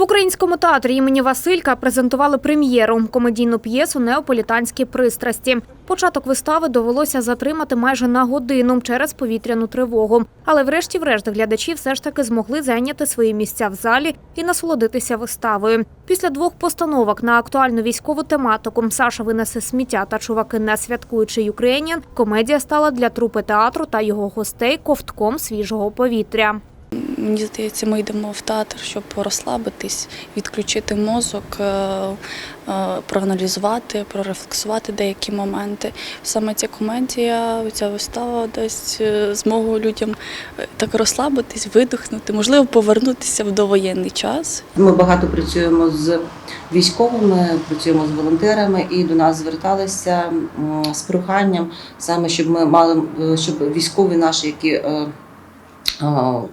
В українському театрі імені Василька презентували прем'єру комедійну п'єсу Неаполітанські пристрасті. Початок вистави довелося затримати майже на годину через повітряну тривогу. Але врешті-врешт глядачі все ж таки змогли зайняти свої місця в залі і насолодитися виставою. Після двох постановок на актуальну військову тематику Саша винесе сміття та чуваки не святкуючи Юкрейніан. Комедія стала для трупи театру та його гостей ковтком свіжого повітря. Мені здається, ми йдемо в театр, щоб розслабитись, відключити мозок, е, е, проаналізувати, прорефлексувати деякі моменти. Саме ця комедія, ця вистава дасть е, змогу людям так розслабитись, видихнути, можливо, повернутися в довоєнний час. Ми багато працюємо з військовими, працюємо з волонтерами, і до нас зверталися з проханням саме, щоб ми мали щоб військові наші, які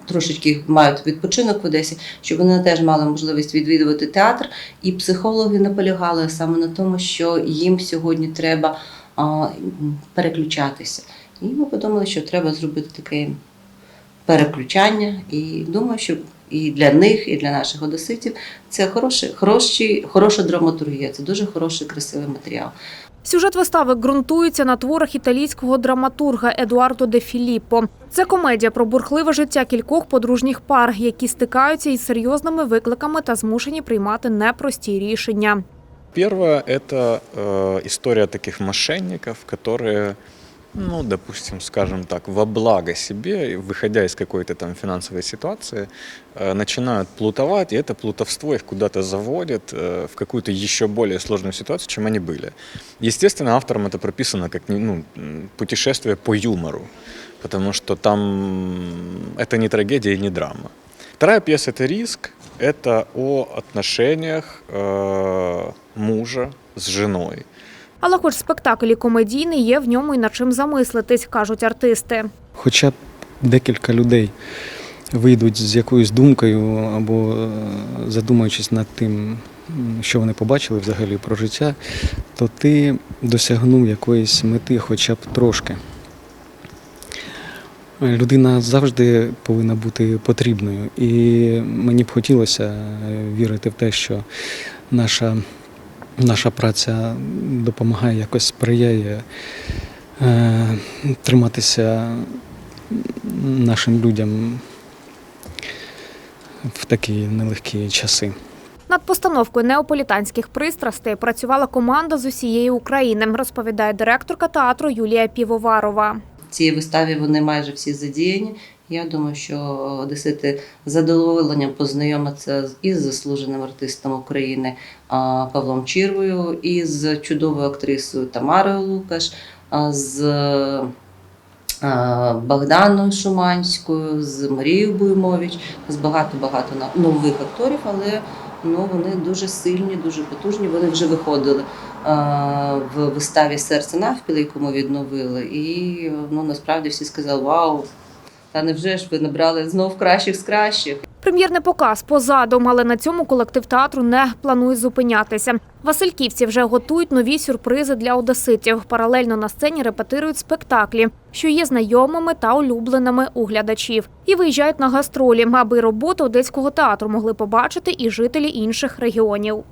трошечки мають відпочинок в Одесі, щоб вони теж мали можливість відвідувати театр. І психологи наполягали саме на тому, що їм сьогодні треба переключатися. І ми подумали, що треба зробити таке переключання. І думаю, що і для них, і для наших одеситів це хороший, хороші, хороша драматургія, це дуже хороший, красивий матеріал. Сюжет вистави ґрунтується на творах італійського драматурга Едуардо де Філіппо. Це комедія про бурхливе життя кількох подружніх пар, які стикаються із серйозними викликами та змушені приймати непрості рішення. Первое – это э, история таких мошенников, которые, ну, допустим, скажем так, во благо себе, выходя из какой-то там финансовой ситуации, э, начинают плутовать, и это плутовство их куда-то заводит э, в какую-то еще более сложную ситуацию, чем они были. Естественно, автором это прописано как ну, путешествие по юмору, потому что там это не трагедия и не драма. Вторая пьеса – это «Риск». Это о отношениях э, мужа с женой. Але хоч спектакль і комедійний, є в ньому і над чим замислитись, кажуть артисти. хоча б декілька людей вийдуть з якоюсь думкою або е, задумаючись над тим, що вони побачили взагалі про життя, то ти досягнув якоїсь мети хоча б трошки. Людина завжди повинна бути потрібною. І мені б хотілося е, вірити в те, що наша, наша праця допомагає, якось сприяє е, триматися нашим людям в такі нелегкі часи. Над постановкою неаполітанських пристрастей працювала команда з усієї України, розповідає директорка театру Юлія Півоварова. В цій виставі вони майже всі задіяні. Я думаю, що одесити задоволенням познайомиться із заслуженим артистом України Павлом Чірвою, і з чудовою актрисою Тамарою Лукаш, з Богданою Шуманською, з Марією Буймович, з багато-багато нових акторів, але ну, вони дуже сильні, дуже потужні. Вони вже виходили в виставі Серце навпіл, яку ми відновили. І ну, насправді всі сказали: Вау! Та невже ж ви набрали знов кращих з кращих? Прем'єрний показ позаду, але на цьому колектив театру не планує зупинятися. Васильківці вже готують нові сюрпризи для одеситів. Паралельно на сцені репетирують спектаклі, що є знайомими та улюбленими у глядачів, і виїжджають на гастролі, аби роботу одеського театру могли побачити і жителі інших регіонів.